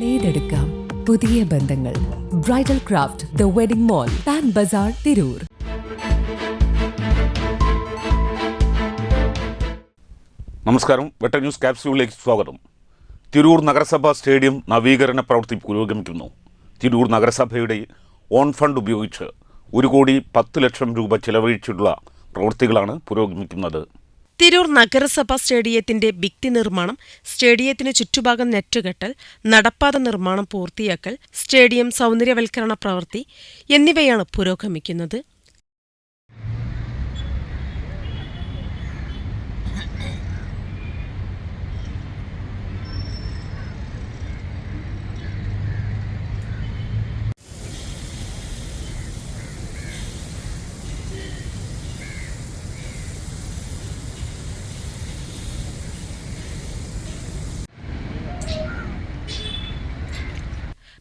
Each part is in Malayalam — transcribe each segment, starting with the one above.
നെയ്തെടുക്കാം പുതിയ ബന്ധങ്ങൾ. Bridal craft the wedding mall Pan Bazar Tirur നമസ്കാരം. വെട്ട ന്യൂസ് ക്യാപ്സ്യൂളിലേക്ക് സ്വാഗതം. തിരൂർ നഗരസഭാ സ്റ്റേഡിയം നവീകരണ പ്രവൃത്തി പുരോഗമിക്കുന്നു. തിരൂർ നഗരസഭയുടെ ഓൺ ഫണ്ട് ഉപയോഗിച്ച് ഒരു കോടി പത്ത് ലക്ഷം രൂപ ചിലവഴിച്ചിട്ടുള്ള പ്രവൃത്തികളാണ് പുരോഗമിക്കുന്നത്. തിരൂർ നഗരസഭാ സ്റ്റേഡിയത്തിന്റെ ഭിത്തി നിർമ്മാണം സ്റ്റേഡിയത്തിന് ചുറ്റുഭാഗം നെറ്റുകെട്ടൽ നടപ്പാത നിർമ്മാണം പൂർത്തിയാക്കൽ സ്റ്റേഡിയം സൗന്ദര്യവൽക്കരണ പ്രവൃത്തി എന്നിവയാണ് പുരോഗമിക്കുന്നത്.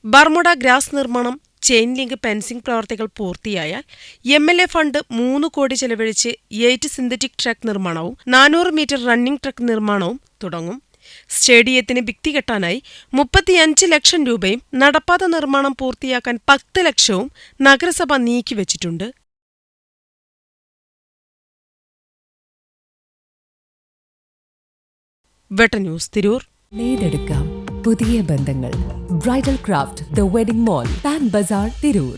ബർമുഡ ഗ്രാസ് നിർമ്മാണം ചെയിൻ ലിങ്ക് പെൻസിംഗ് പ്രവർത്തികൾ പൂർത്തിയായാൽ എം എൽ എ ഫണ്ട് മൂന്ന് കോടി ചെലവഴിച്ച് എയ്റ്റ് സിന്തറ്റിക് ട്രക്ക് നിർമ്മാണവും നാനൂറ് മീറ്റർ റണ്ണിംഗ് ട്രക്ക് നിർമ്മാണവും തുടങ്ങും. സ്റ്റേഡിയത്തിന് ഭിത്തി കെട്ടാനായി മുപ്പത്തിയഞ്ച് ലക്ഷം രൂപയും നടപ്പാത നിർമ്മാണം പൂർത്തിയാക്കാൻ പത്ത് ലക്ഷവും നഗരസഭ നീക്കിവച്ചിട്ടുണ്ട് വെട്ട ന്യൂസ് തിരൂർ. പുതിയ ബന്ധങ്ങൾ. Bridal craft the wedding mall Pan Bazar Tirur